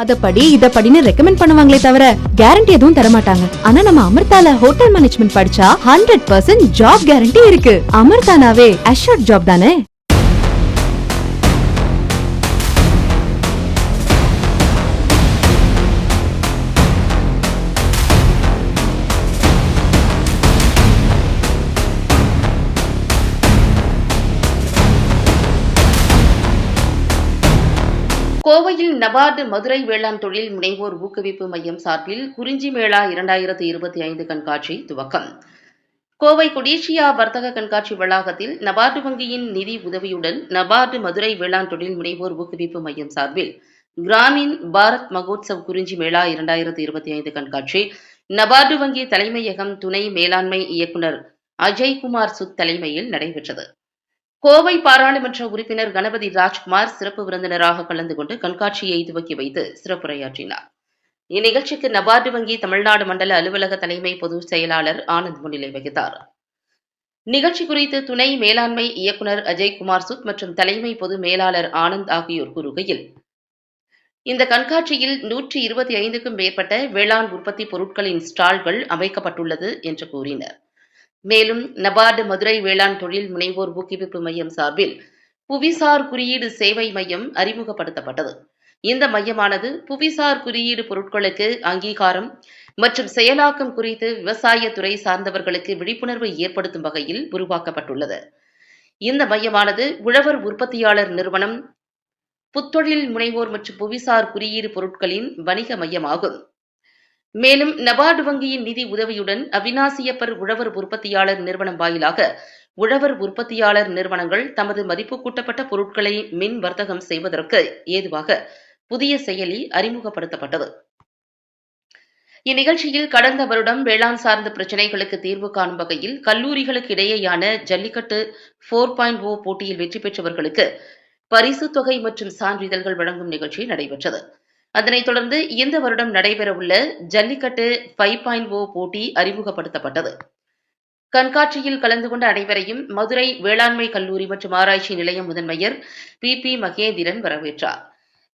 அத படி இதை படின்னு ரெக்கமெண்ட் பண்ணுவாங்களே தவிர கேரண்டி எதுவும் தர மாட்டாங்க ஆனா நம்ம அமிர்தால ஹோட்டல் மேனேஜ்மெண்ட் படிச்சா ஹண்ட்ரட் பர்சன்ட் ஜாப் கேரண்டி இருக்கு. அமிர்தானாவே அஷோர்ட் ஜாப் தானே? கோவையில் நபார்டு மதுரை வேளாண் தொழில் முனைவோர் ஊக்குவிப்பு மையம் சார்பில் குறிஞ்சி மேளா இரண்டாயிரத்து இருபத்தி ஐந்து கண்காட்சி துவக்கம். கோவை கொடீசியா வர்த்தக கண்காட்சி வளாகத்தில் நபார்டு வங்கியின் நிதி உதவியுடன் நபார்டு மதுரை வேளாண் தொழில் முனைவோர் ஊக்குவிப்பு மையம் சார்பில் கிராமின் பாரத் மகோத்சவ் குறிஞ்சி மேளா இரண்டாயிரத்து இருபத்தி ஐந்து கண்காட்சி நபார்டு வங்கி தலைமையகம் துணை மேலாண்மை இயக்குனர் அஜய்குமார் சுத் தலைமையில் நடைபெற்றது. கோவை பாராளுமன்ற உறுப்பினர் கணபதி ராஜ்குமார் சிறப்பு விருந்தினராக கலந்து கொண்டு கண்காட்சியை துவக்கி வைத்து சிறப்புரையாற்றினார். இந்நிகழ்ச்சிக்கு நபார்டு வங்கி தமிழ்நாடு மண்டல அலுவலக தலைமை பொதுச் செயலாளர் ஆனந்த் முன்னிலை வகித்தார். நிகழ்ச்சி குறித்து துணை மேலாண்மை இயக்குனர் அஜய்குமார் சுத் மற்றும் தலைமை பொது மேலாளர் ஆனந்த் ஆகியோர் கூறுகையில் இந்த கண்காட்சியில் நூற்றி இருபத்தி ஐந்துக்கும் மேற்பட்ட வேளாண் உற்பத்தி பொருட்களின் ஸ்டால்கள் அமைக்கப்பட்டுள்ளது என்று கூறினர். மேலும் நபார்டு மதுரை வேளாண் தொழில் முனைவோர் ஊக்குவிப்பு மையம் சார்பில் புவிசார் குறியீடு சேவை மையம் அறிமுகப்படுத்தப்பட்டது. இந்த மையமானது புவிசார் குறியீடு பொருட்களுக்கு அங்கீகாரம் மற்றும் செயலாக்கம் குறித்து விவசாயத்துறை சார்ந்தவர்களுக்கு விழிப்புணர்வை ஏற்படுத்தும் வகையில் உருவாக்கப்பட்டுள்ளது. இந்த மையமானது உழவர் உற்பத்தியாளர் நிறுவனம் புத்தொழில் முனைவோர் மற்றும் புவிசார் குறியீடு பொருட்களின் வணிக மையமாகும். மேலும் நபார்டு வங்கியின் நிதி உதவியுடன் அவினாசியப்பர் உழவர் உற்பத்தியாளர் நிறுவனம் வாயிலாக உழவர் உற்பத்தியாளர் நிறுவனங்கள் தமது மதிப்பு கூட்டப்பட்ட பொருட்களை மின் வர்த்தகம் செய்வதற்கு ஏதுவாக புதிய செயலி அறிமுகப்படுத்தப்பட்டது. இந்நிகழ்ச்சியில் கடந்த வருடம் வேளாண் சார்ந்த பிரச்சினைகளுக்கு தீர்வு காணும் வகையில் கல்லூரிகளுக்கு இடையேயான ஜல்லிக்கட்டு போர் பாயிண்ட் ஓ போட்டியில் வெற்றி பெற்றவர்களுக்கு பரிசுத் தொகை மற்றும் சான்றிதழ்கள் வழங்கும் நிகழ்ச்சி நடைபெற்றது. அதனைத் தொடர்ந்து இந்த வருடம் நடைபெறவுள்ள ஜல்லிக்கட்டு ஃபைவ் பாயிண்ட் ஓ போட்டி அறிமுகப்படுத்தப்பட்டது. கண்காட்சியில் கலந்து கொண்ட அனைவரையும் மதுரை வேளாண்மை கல்லூரி மற்றும் ஆராய்ச்சி நிலையம் முதன்மையர் பி. பி. மகேந்திரன் வரவேற்றார்.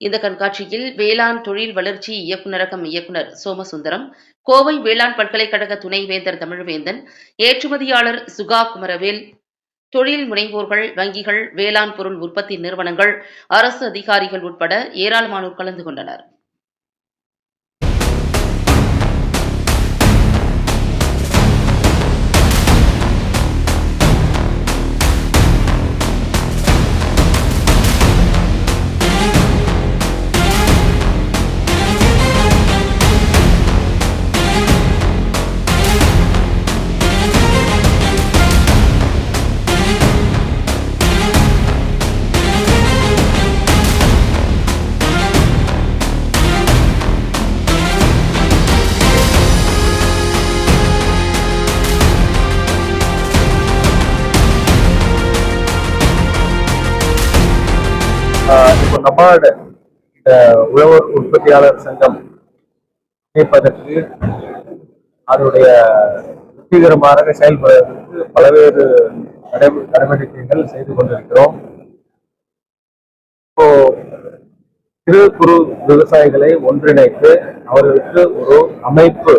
இந்த கண்காட்சியில் வேளாண் தொழில் வளர்ச்சி இயக்குநரகம் இயக்குனர் சோமசுந்தரம் கோவை வேளாண் பல்கலைக்கழக துணைவேந்தர் தமிழ்வேந்தன் ஏற்றுமதியாளர் சுகா குமரவேல் தொழில் முனைவோர்கள் வங்கிகள் வேளாண் பொருள் உற்பத்தி நிறுவனங்கள் அரசு அதிகாரிகள் உட்பட ஏராளமானோர் கலந்து கொண்டனர். நபார்டு இந்த உழவர் உற்பத்தியாளர் சங்கம் இணைப்பதற்கு அதனுடைய வெற்றிகரமாக செயல்படுவதற்கு பல்வேறு நடவடிக்கைகள் செய்து கொண்டிருக்கிறோம். இப்போ சிறு குறு விவசாயிகளை ஒன்றிணைத்து அவர்களுக்கு ஒரு அமைப்பு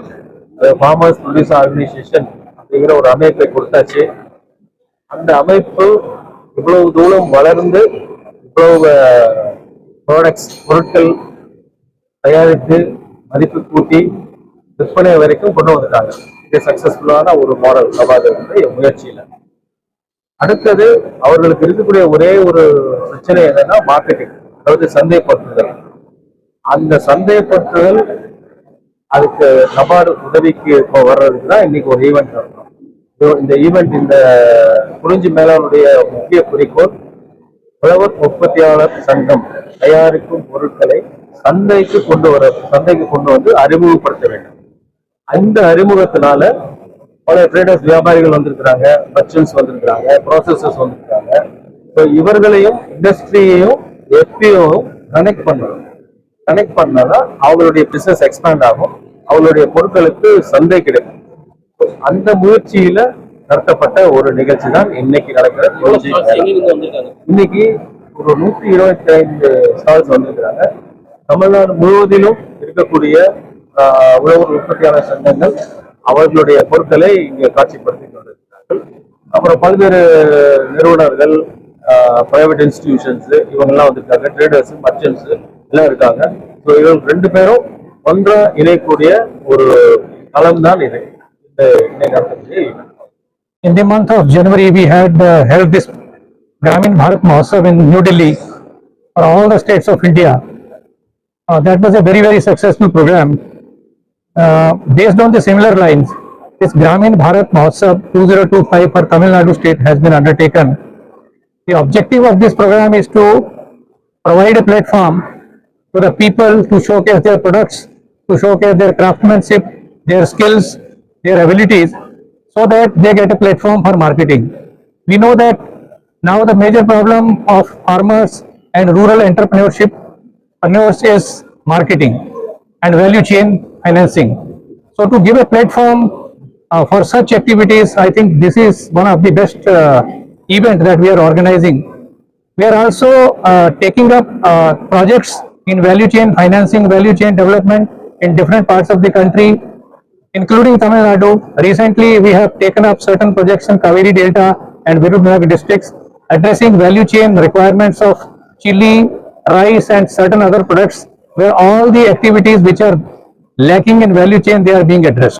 ஃபார்மர்ஸ் ப்ரொடியூசர் ஆர்கனைசேஷன் அப்படிங்கிற ஒரு அமைப்பை கொடுத்தாச்சு. அந்த அமைப்பு இவ்வளவு தூரம் வளர்ந்து இவ்வளவு ப்ராடக்ட்ஸ் பொருட்கள் தயாரித்து மதிப்பு கூட்டி விற்பனை வரைக்கும் கொண்டு வந்துட்டாங்க. இது சக்சஸ்ஃபுல்லான ஒரு மாடல் நபார்டு முயற்சியில. அடுத்தது அவர்களுக்கு இருக்கக்கூடிய ஒரே ஒரு பிரச்சனை என்னன்னா மார்க்கெட்டிங் அதாவது சந்தைப்படுத்துதல். அந்த சந்தைப்படுத்துதல் அதுக்கு நபார்டு உதவிக்கு இப்போ வர்றதுக்கு தான் இன்னைக்கு ஒரு ஈவெண்ட் நடக்கும். இந்த ஈவெண்ட் இந்த குறிஞ்சி மேலானுடைய முக்கிய குறிக்கோள் உழவர் உற்பத்தியாளர் சங்கம் தயாரிக்கும் பொருட்களை சந்தைக்கு கொண்டு வர சந்தைக்கு கொண்டு வந்து அறிமுகப்படுத்த வேண்டும். அந்த அறிமுகத்தினால பல ட்ரேடர்ஸ் வியாபாரிகள் வந்திருக்கிறாங்க மர்ச்சன்ஸ் வந்திருக்கிறாங்க ப்ராசஸர்ஸ் வந்திருக்கிறாங்க. ஸோ இவர்களையும் இண்டஸ்ட்ரியையும் எஃபியும் கனெக்ட் பண்ணணும். கனெக்ட் பண்ணாதான் அவங்களுடைய பிசினஸ் எக்ஸ்பேண்ட் ஆகும். அவங்களுடைய பொருட்களுக்கு சந்தை கிடைக்கும். அந்த முயற்சியில நடத்தப்பட்ட ஒரு நிகழ்ச்சி தான் இன்னைக்கு நடக்கிற. இன்னைக்கு ஒரு நூற்றி இருபத்தி ஐந்து ஸ்டால்ஸ் வந்திருக்கிறாங்க. தமிழ்நாடு முழுவதிலும் இருக்கக்கூடிய உழவர் உற்பத்தியாளர் சங்கங்கள் அவர்களுடைய பொருட்களை இங்கே காட்சிப்படுத்தி கொண்டிருக்கிறார்கள். அப்புறம் பல்வேறு நிறுவனர்கள் பிரைவேட் இன்ஸ்டிடியூஷன்ஸ் இவங்கெல்லாம் வந்திருக்காங்க. ட்ரேடர்ஸ் மர்ச்சன்ட்ஸ் எல்லாம் இருக்காங்க. ஸோ இவங்க ரெண்டு பேரும் ஒன்றா இணையக்கூடிய ஒரு களம் தான் இது. இந்த இணையதளத்துக்கு In the month of January, we had uh, held this Gramin Bharat Mahotsav in New Delhi for all the states of India. Uh, that was a very, very successful program. Uh, based on the similar lines, this Gramin Bharat Mahotsav 2025 for Tamil Nadu state has been undertaken. The objective of this program is to provide a platform for the people to showcase their products, to showcase their craftsmanship, their skills, their abilities, so that they get a platform for marketing. We know that now the major problem of farmers and rural entrepreneurship entrepreneurs is marketing and value chain financing. So to give a platform uh, for such activities, I think this is one of the best uh, event that we are organizing. We are also uh, taking up uh, projects in value chain financing, value chain development in different parts of the country, including Tamil Nadu. Recently, we have taken up certain projects in Kaveri Delta and Virudhunagar districts addressing value chain requirements of chili, rice and certain other products where all the activities which are lacking in value chain, they are being addressed.